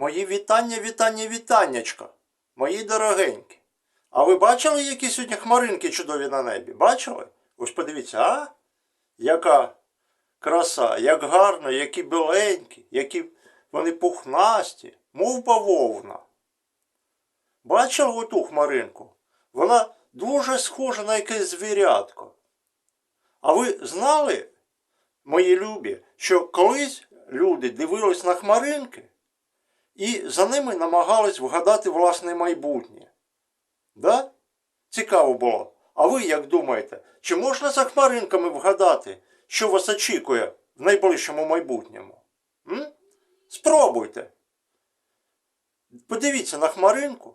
Мої вітання, вітання, вітаннячка. Мої дорогенькі. А ви бачили, які сьогодні хмаринки чудові на небі? Бачили? Ось подивіться, а? Яка краса, як гарно, які біленькі, які вони пухнасті, мов бавовна. Бачили оту хмаринку? Вона дуже схожа на якесь звірятко. А ви знали, мої любі, що колись люди дивились на хмаринки і за ними намагались вгадати власне майбутнє. Да? Цікаво було. А ви як думаєте, чи можна за хмаринками вгадати, що вас очікує в найближчому майбутньому? М? Спробуйте. Подивіться на хмаринку,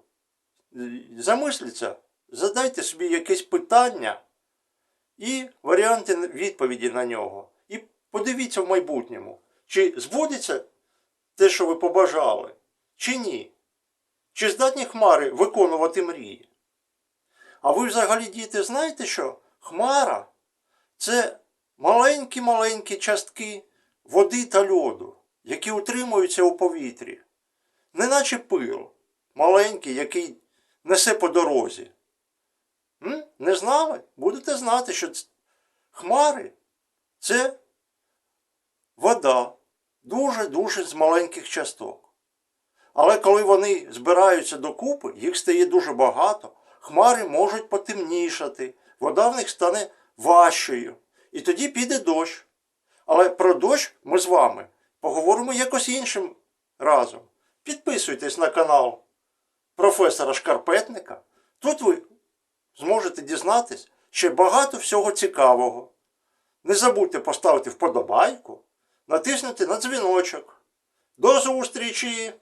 замисліться, задайте собі якесь питання і варіанти відповіді на нього. І подивіться в майбутньому, чи збудеться те, що ви побажали, чи ні. Чи здатні хмари виконувати мрії? А ви взагалі, діти, знаєте, що хмара це маленькі-маленькі частки води та льоду, які утримуються у повітрі, неначе пил, маленький, який несе по дорозі. М? Не знали? Будете знати, що хмари це вода, дуже-дуже з маленьких часток. Але коли вони збираються докупи, їх стає дуже багато, хмари можуть потемнішати, вода в них стане важчою. І тоді піде дощ. Але про дощ ми з вами поговоримо якось іншим разом. Підписуйтесь на канал професора Шкарпетника. Тут ви зможете дізнатись ще багато всього цікавого. Не забудьте поставити вподобайку, натиснути на дзвіночок. До зустрічі!